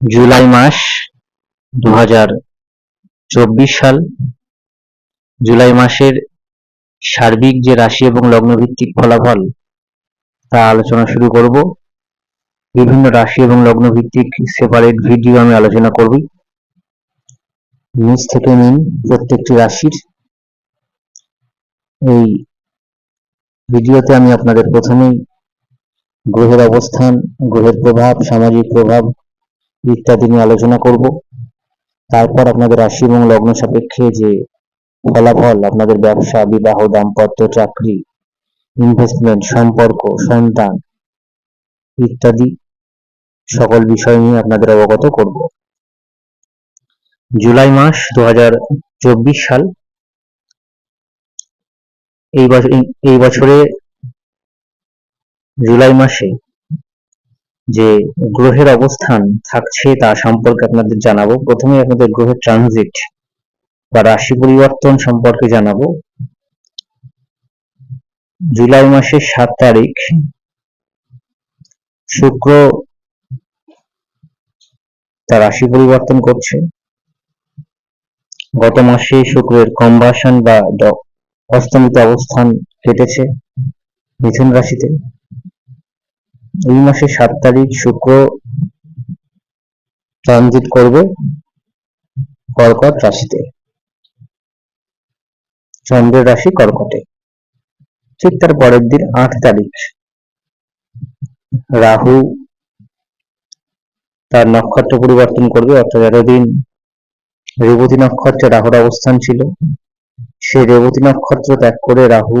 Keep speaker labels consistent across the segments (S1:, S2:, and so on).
S1: জুলাই মাস দু হাজার চব্বিশ সাল। জুলাই মাসের সার্বিক যে রাশি এবং লগ্ন ভিত্তিক ফলাফল, তা আলোচনা শুরু করব। বিভিন্ন রাশি এবং লগ্ন ভিত্তিক সেপারেট ভিডিও আমি আলোচনা করব। নিচ থেকে নিন প্রত্যেকটি রাশির। এই ভিডিওতে আমি আপনাদের প্রথমেই গ্রহের অবস্থান, গ্রহের প্রভাব, সামাজিক প্রভাব ইত্যাদি নিয়ে আলোচনা করব। তারপর আপনাদের রাশি এবং লগ্ন সাপেক্ষে যে ফলাফল, আপনাদের ব্যবসা, বিবাহ, দাম্পত্য, চাকরি ইনভেস্টমেন্ট সম্পর্ক, সন্তান ইত্যাদি সকল বিষয় নিয়ে আপনাদের অবগত করব। জুলাই মাস দু হাজার চব্বিশ সাল। এই বছর এই বছরে জুলাই মাসে যে গ্রহের অবস্থান থাকছে তা সম্পর্কে আপনাদের জানাব। প্রথমে আপনাদের গ্রহের ট্রানজিট বা রাশি পরিবর্তন সম্পর্কে জানাব। জুলাই মাসের সাত তারিখ, শুক্র তার রাশি পরিবর্তন করছে। গত মাসে শুক্রের কম্বাসন বা অস্তমিত অবস্থান কেটেছে মিথুন রাশিতে। এই মাসের সাত তারিখ শুক্র ট্রানজিট করবে কর্কট রাশিতে। চন্দ্রের রাশি কর্কটে। ঠিক তার পরের দিন আট তারিখ। রাহু তার নক্ষত্র পরিবর্তন করবে, অর্থাৎ এতদিন রেবতী নক্ষত্রে রাহুর অবস্থান ছিল। সেই রেবতী নক্ষত্র ত্যাগ করে রাহু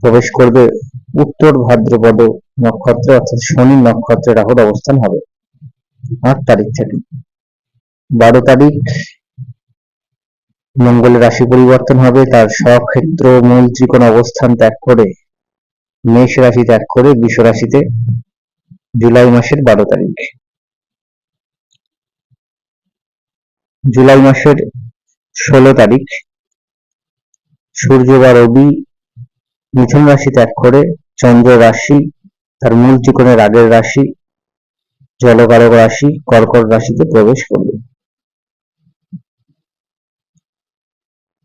S1: প্রবেশ করবে উত্তর ভাদ্রপদ নক্ষত্রে অর্থাৎ শনি নক্ষত্রে রাহুর অবস্থান হবে। আট তারিখ থেকে। বারো তারিখ মঙ্গলের রাশি পরিবর্তন হবে। তার স্বক্ষেত্র মূল ত্রিকোণ অবস্থান ত্যাগ করে, মেষ রাশি ত্যাগ করে বৃষ রাশিতে জুলাই মাসের বারো তারিখ। জুলাই মাসের ষোলো তারিখ। সূর্য বা রবি মিথুন রাশি ত্যাগ করে চন্দ্র রাশি, তার মূল ত্রিকোণের আগের রাশি, জলকারক রাশি, কর্কট রাশিতে প্রবেশ করবে।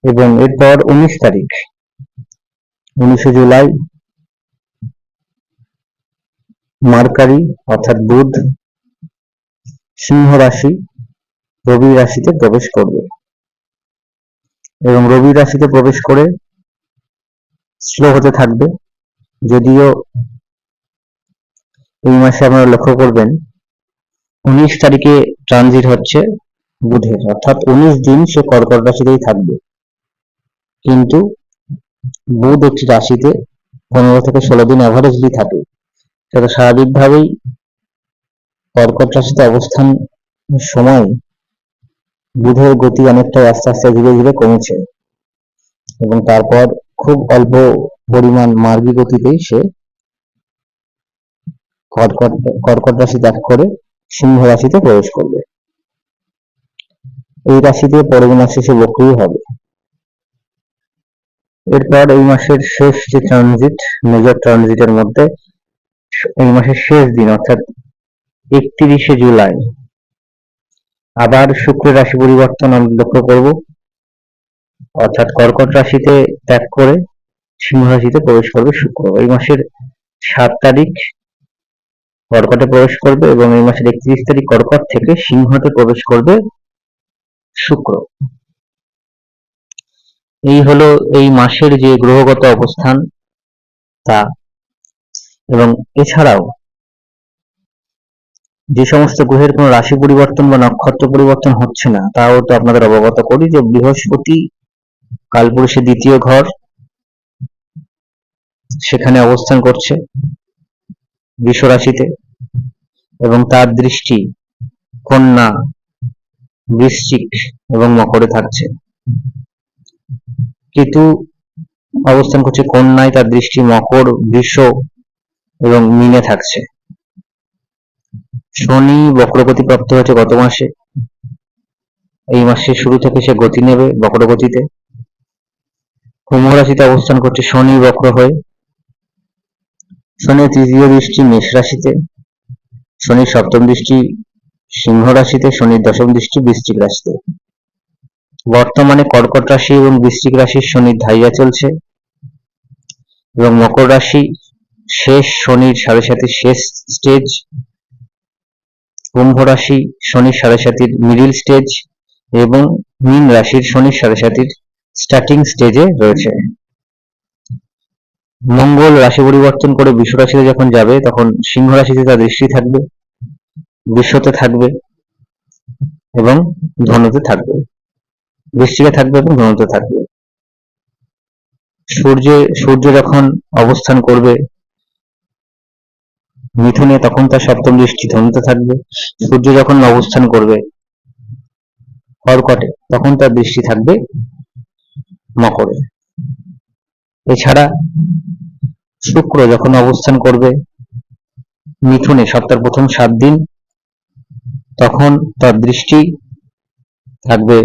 S1: এবং এরপর উনিশ তারিখ, উনিশে জুলাই, মার্কারি, অর্থাৎ বুধ, সিংহ রাশি, রবি রাশিতে প্রবেশ করবে। এবং রবি রাশিতে প্রবেশ করে স্লো হতে থাকবে। যদিও এই মাসে আপনারা লক্ষ্য করবেন, উনিশ তারিখে ট্রানজিট হচ্ছে বুধের, অর্থাৎ উনিশ দিন সে কর্কট রাশিতেই থাকবে। কিন্তু বুধ একটি রাশিতে পনেরো থেকে ষোলো দিন অ্যাভারেজলি থাকে সেটা স্বাভাবিকভাবেই কর্কট রাশিতে অবস্থান সময় বুধের গতি অনেকটাই আস্তে আস্তে ধীরে ধীরে কমেছে। এবং তারপর খুব অল্প পরিমাণ মার্গী গতিতেই সে কর্কট রাশি ত্যাগ করে সিংহ রাশিতে প্রবেশ করবে। এই রাশিতে পরবর্তী মাস শেষে বক্রী হবে। এরপর এই মাসের শেষ যে ট্রানজিট মেজর ট্রানজিটের মধ্যে এই মাসের শেষ দিন, অর্থাৎ একত্রিশে জুলাই, আবার শুক্র রাশি পরিবর্তন আমরা লক্ষ্য করব। অর্থাৎ কর্কট রাশিতে ত্যাগ করে সিংহ রাশিতে প্রবেশ করবে শুক্র। এই মাসের সাত তারিখ কর্কটে প্রবেশ করবে এবং এই মাসের একত্রিশ তারিখ কর্কট থেকে সিংহতে প্রবেশ করবে শুক্র। এই হলো এই মাসের যে গ্রহগত অবস্থান, তা। এবং এছাড়াও যে সমস্ত গ্রহের কোনো রাশি পরিবর্তন বা নক্ষত্র পরিবর্তন হচ্ছে না, তাও তো আপনাদের অবগত করি যে বৃহস্পতি কালপুরুষের দ্বিতীয় ঘর সেখানে অবস্থান করছে রাশিতে এবং তার দৃষ্টি কন্যা বৃশ্চিক এবং মকরে থাকছে। কেতু অবস্থান করছে কন্যায়, তার দৃষ্টি মকর, বৃষ এবং মিনে থাকছে। শনি বক্রগতি প্রাপ্ত হয়েছে গত মাসে। এই মাসের শুরু থেকে সে গতি নেবে বক্রগতিতে। কুম্ভ রাশিতে অবস্থান করছে শনি বক্র হয়ে। শনির তৃতীয় দৃষ্টি মেষ রাশিতে। শনির সপ্তম দৃষ্টি সিংহ রাশিতে শনির দশম দৃষ্টি বৃশ্চিক রাশিতে। বর্তমানে কর্কট রাশি এবং বৃশ্চিক রাশির শনির ধাইয়া চলছে এবং মকর রাশি শেষ শনির সাড়ে সাথে শেষ স্টেজ। কুম্ভ রাশি শনির সাড়ে সাতির মিডিল স্টেজ এবং মীন রাশির শনির সাড়ে সাতির স্টার্টিং স্টেজে রয়েছে। মঙ্গল রাশি পরিবর্তন করে বিশ্ব রাশিতে যখন যাবে, তখন সিংহ রাশিতে তার দৃষ্টি থাকবে বিশ্বতে থাকবে এবং ধনুতে থাকবে। বৃষ্টিকে থাকবে এবং ধনুতে থাকবে। সূর্য সূর্য যখন অবস্থান করবে, মিথুনে তখন তার সপ্তম দৃষ্টি ধনুতে থাকবে। সূর্য যখন অবস্থান করবে, কর্কটে তখন তার দৃষ্টি থাকবে মকরে এছাড়া শুক্র যখন অবস্থান করবে মিথুনে সপ্তাহের প্রথম সাত দিন, তখন তার দৃষ্টি থাকবে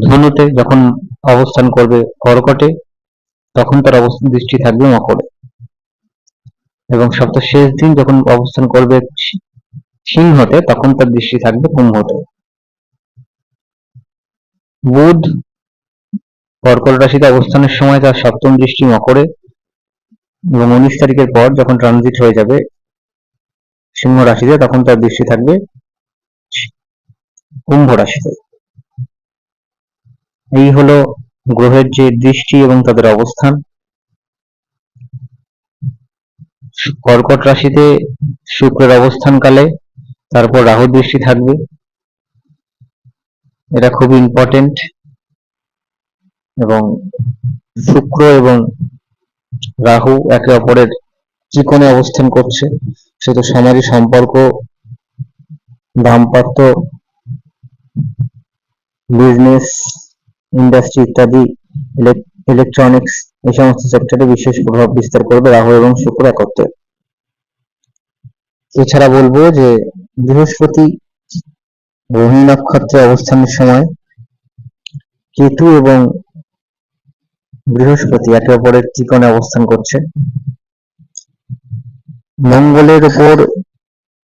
S1: ধনুতে, যখন অবস্থান করবে কর্কটে, তখন তার অবস্থান দৃষ্টি থাকবে মকরে। এবং সপ্তাহ শেষ দিন যখন অবস্থান করবে সিংহতে, তখন তার দৃষ্টি থাকবে কুম্ভতে। বুধ কর্কট রাশিতে অবস্থানের সময় তার সপ্তম দৃষ্টি মকরে এবং উনিশ তারিখের পর যখন ট্রানজিট হয়ে যাবে সিংহ রাশিতে, তখন তার দৃষ্টি থাকবে কুম্ভ রাশিতে। এই হলো গ্রহের যে দৃষ্টি এবং তাদের অবস্থান। কর্কট রাশিতে শুক্রের অবস্থানকালে তারপর রাহু দৃষ্টি থাকবে। এটা খুব ইম্পর্টেন্ট এবং শুক্র এবং রাহু একে অপরের ত্রিকোণে অবস্থান করছে। সেটা সমাজে সম্পর্ক, দাম্পত্য বিজনেস ইন্ডাস্ট্রি ইত্যাদি ইলেকট্রনিক্স এই সমস্ত সেক্টরে বিশেষ প্রভাব বিস্তার করবে রাহু এবং শুক্র একত্রে। এছাড়া বলব যে বৃহস্পতি রোহিণী নক্ষত্রে অবস্থানের সময় কেতু এবং বৃহস্পতি একে অপরের ত্রিকোণে অবস্থান করছে। মঙ্গলের উপর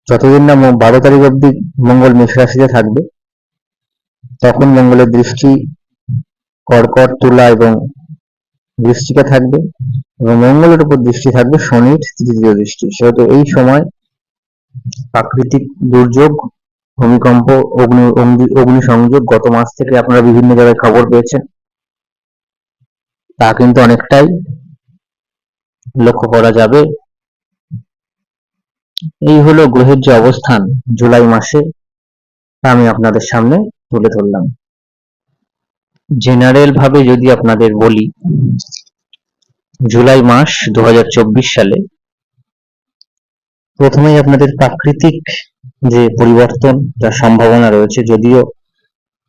S1: যতদিন না বারো তারিখ অব্দি মঙ্গল মেষ রাশিতে থাকবে, তখন মঙ্গলের দৃষ্টি কর্কট, তুলা এবং বৃষ্টিকা থাকবে এবং মঙ্গলের উপর দৃষ্টি থাকবে শনির তৃতীয় দৃষ্টি। সেহেতু এই সময় প্রাকৃতিক দুর্যোগ ভূমিকম্প, অগ্নি অগ্নি সংযোগ গত মাস থেকে আপনারা বিভিন্ন জায়গায় খবর পেয়েছেন। তা কিন্তু অনেকটাই লক্ষ্য করা যাবে। এই হলো গ্রহের যে অবস্থান জুলাই মাসে, তা আমি আপনাদের সামনে তুলে ধরলাম। জেনারেল ভাবে যদি আপনাদের বলি, জুলাই মাস দু হাজার চব্বিশ সালে প্রথমেই আপনাদের প্রাকৃতিক যে পরিবর্তন যার সম্ভাবনা রয়েছে, যদিও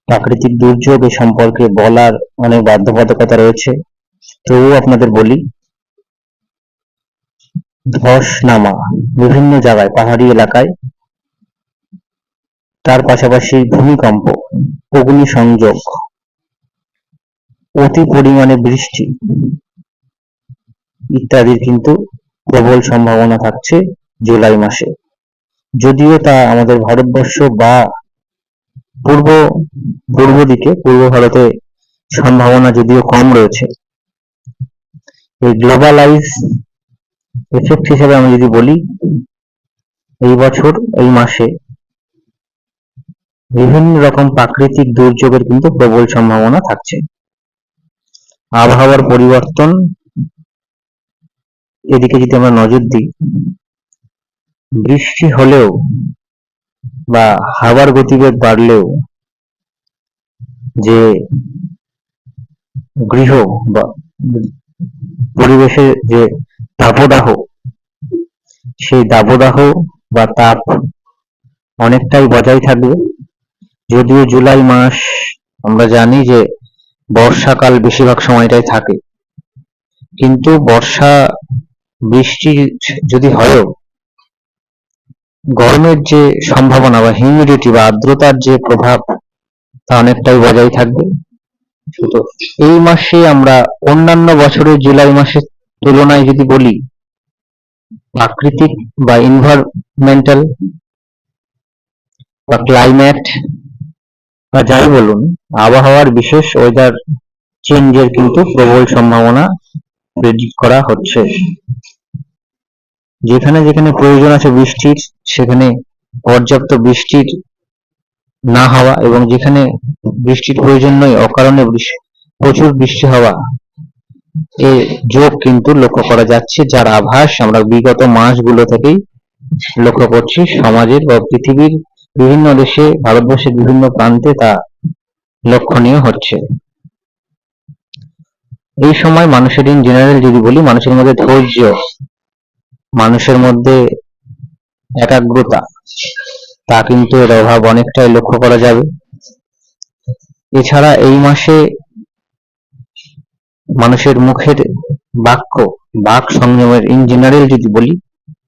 S1: প্রাকৃতিক দুর্যোগ এ সম্পর্কে বলার অনেক বাধ্যবাধকতা রয়েছে। তবুও আপনাদের বলি ধস নামা বিভিন্ন জায়গায়, পাহাড়ি এলাকায়, তার পাশাপাশি ভূমিকম্প অগ্নি সংযোগ অতি পরিমাণে বৃষ্টি ইত্যাদির কিন্তু প্রবল সম্ভাবনা থাকছে জুলাই মাসে। যদিও তা আমাদের ভারতবর্ষ বা পূর্ব পূর্ব দিকে, পূর্ব ভারতে সম্ভাবনা যদিও কম রয়েছে। এই গ্লোবালাইজ এফেক্ট হিসেবে আমি যদি বলি, এই বছর, এই মাসে বিভিন্ন রকম প্রাকৃতিক দুর্যোগের কিন্তু প্রবল সম্ভাবনা থাকছে। আবহাওয়ার পরিবর্তন, এদিকে যদি আমরা নজর দিই বৃষ্টি হলেও বা হাওয়ার গতিবেগ বাড়লেও যে গৃহ বা পরিবেশের যে তাপদাহ সেই দাবদাহ বা তাপ অনেকটাই বজায় থাকবে। যদিও জুলাই মাস, আমরা জানি যে বর্ষাকাল বেশিরভাগ সময়টাই থাকে। কিন্তু বর্ষা, বৃষ্টি যদি হয়ও গরমের যে সম্ভাবনা বা হিউমিডিটি বা আর্দ্রতার যে প্রভাব, তা অনেকটাই বজায় থাকবে। এই মাসে আমরা অন্যান্য বছরের জুলাই মাসের তুলনায় যদি বলি, প্রাকৃতিক বা ইনভারমেন্টাল বা ক্লাইমেট বা যাই বলুন, আবহাওয়ার বিশেষ ওয়েদার চেঞ্জের কিন্তু প্রবল সম্ভাবনা প্রেডিক্ট করা হচ্ছে। যেখানে যেখানে প্রয়োজন আছে বৃষ্টির, সেখানে পর্যাপ্ত বৃষ্টির না হওয়া এবং যেখানে বৃষ্টির প্রয়োজন নয়, অকারণে প্রচুর বৃষ্টি হওয়া এর যোগ কিন্তু লক্ষ্য করা যাচ্ছে, যার আভাস আমরা বিগত মাসগুলো থেকেই লক্ষ্য করছি। সমাজের বা পৃথিবীর বিভিন্ন দেশে, ভারতবর্ষের বিভিন্ন প্রান্তে তা লক্ষণীয় হচ্ছে। এই সময় মানুষের ইন জেনারেল যদি বলি, মানুষের মধ্যে ধৈর্য মানুষের মধ্যে একাগ্রতা, তা কিন্তু এর অভাব অনেকটাই লক্ষ্য করা যাবে। এছাড়া এই মাসে মানুষের মুখের বাক্য, বাক সংযমের ইন জেনারেল যদি বলি,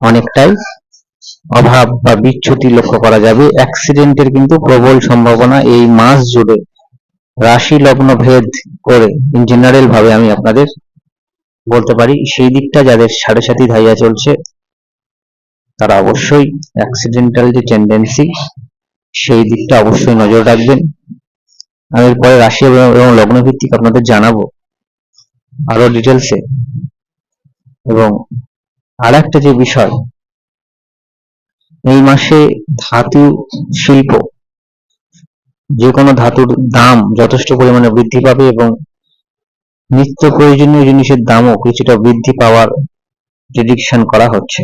S1: অনেকটাই অভাব বা বিচ্যুতি লক্ষ্য করা যাবে। অ্যাক্সিডেন্টের কিন্তু প্রবল সম্ভাবনা এই মাস জুড়ে। রাশি লগ্ন ভেদ করে ইন জেনারেল ভাবে আমি আপনাদের বলতে পারি, সেই দিকটা যাদের সাড়ে সাথী ধাইয়া চলছে, তারা অবশ্যই অ্যাক্সিডেন্টাল যে টেন্ডেন্সি সেই দিকটা অবশ্যই নজর রাখবেন। আমি এরপরে রাশি এবং লগ্ন ভিত্তিক আপনাদের জানাব আরও ডিটেলসে এবং আর একটা যে বিষয়, এই মাসে ধাতু শিল্প, যে কোনো ধাতুর দাম যথেষ্ট পরিমাণে বৃদ্ধি পাবে এবং নিত্য প্রয়োজনীয় জিনিসের দামও কিছুটা বৃদ্ধি পাওয়ার প্রেডিকশন করা হচ্ছে।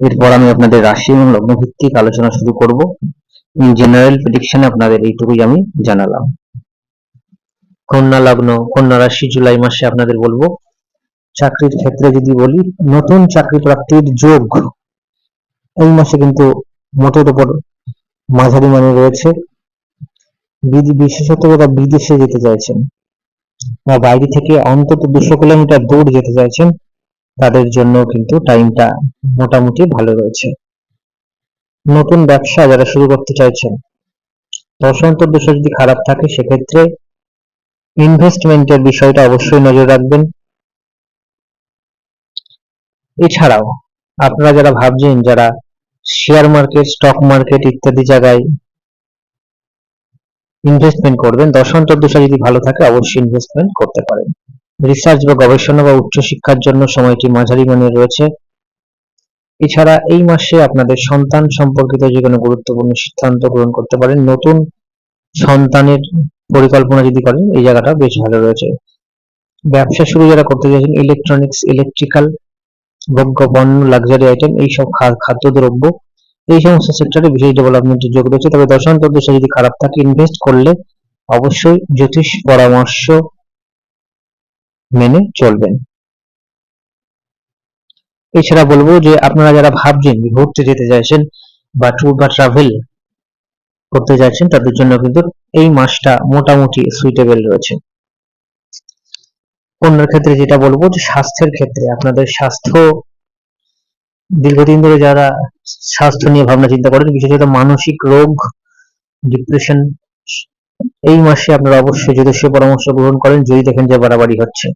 S1: এরপর আমি আপনাদের রাশি এবং লগ্ন ভিত্তিক আলোচনা শুরু করব। ইন জেনারেল প্রেডিকশনে আপনাদের এইটুকুই আমি জানালাম। কন্যা লগ্ন, কন্যা রাশি জুলাই মাসে আপনাদের বলব, চাকরির ক্ষেত্রে যদি বলি, নতুন চাকরি প্রাপ্তির যোগ এই মাসে কিন্তু মোটের উপর মাঝারি মানে রয়েছে। বিশেষত যারা বিদেশে যেতে চাইছেন। বা বাইরে থেকে অন্তত দুশো কিলোমিটার দূর যেতে চাইছেন, তাদের জন্য কিন্তু টাইমটা মোটামুটি ভালো রয়েছে। নতুন ব্যবসা যারা শুরু করতে চাইছেন দশান্তর দশা যদি খারাপ থাকে, সেক্ষেত্রে ইনভেস্টমেন্টের বিষয়টা অবশ্যই নজর রাখবেন। এছাড়াও, আপনারা যারা ভাবছেন যারা শেয়ার মার্কেট স্টক মার্কেট ইত্যাদি জায়গায় ইনভেস্টমেন্ট করবেন দশান্তর দশা যদি ভালো থাকে, অবশ্যই ইনভেস্টমেন্ট করতে পারেন। রিসার্চ বা গবেষণা বা উচ্চশিক্ষার জন্য সময়টি মাঝারি মানের রয়েছে। এছাড়া এই মাসে আপনাদের সন্তান সম্পর্কিত যে কোনো গুরুত্বপূর্ণ সিদ্ধান্ত গ্রহণ করতে পারেন। নতুন সন্তানের পরিকল্পনা যদি করেন, এই জায়গাটা বেশ ভালো রয়েছে। ব্যবসা শুরু যারা করতে চাইছেন ইলেকট্রনিক্স ইলেকট্রিক্যাল ভোগ্য পণ্য লাক্সারি আইটেম এইসব খাদ্যদ্রব্য এই সমস্ত সেক্টরে বিশেষ ডেভেলপমেন্টের যোগ রয়েছে। তবে দশান্তর দশা যদি খারাপ থাকে ইনভেস্ট করলে অবশ্যই জ্যোতিষ পরামর্শ মেনে চলবেন। এছাড়া বলব যে আপনারা যারা ভাবছেন ঘুরতে যেতে চাইছেন বা ট্যুর বা ট্রাভেল করতে যাচ্ছেন তাদের জন্য কিন্তু এই মাসটা মোটামুটি সুইটেবল রয়েছে। কন্যার ক্ষেত্রে যেটা বলব যে স্বাস্থ্যের ক্ষেত্রে, আপনাদের স্বাস্থ্য দীর্ঘদিন ধরে যারা স্বাস্থ্য নিয়ে ভাবনা চিন্তা করেন, বিশেষত মানসিক রোগ ডিপ্রেশন এই মাসে আপনারা অবশ্যই জ্যোতিষীয় পরামর্শ গ্রহণ করেন, যদি দেখেন যে বাড়াবাড়ি হচ্ছে।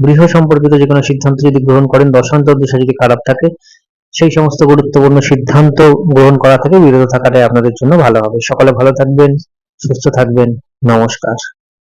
S1: গৃহ সম্পর্কিত যে কোনো সিদ্ধান্ত যদি গ্রহণ করেন দশান্তর দিশা যদি খারাপ থাকে, সেই সমস্ত গুরুত্বপূর্ণ সিদ্ধান্ত গ্রহণ করা থেকে বিরত থাকাটাই আপনাদের জন্য ভালো হবে। সকালে ভালো থাকবেন, সুস্থ থাকবেন। নমস্কার।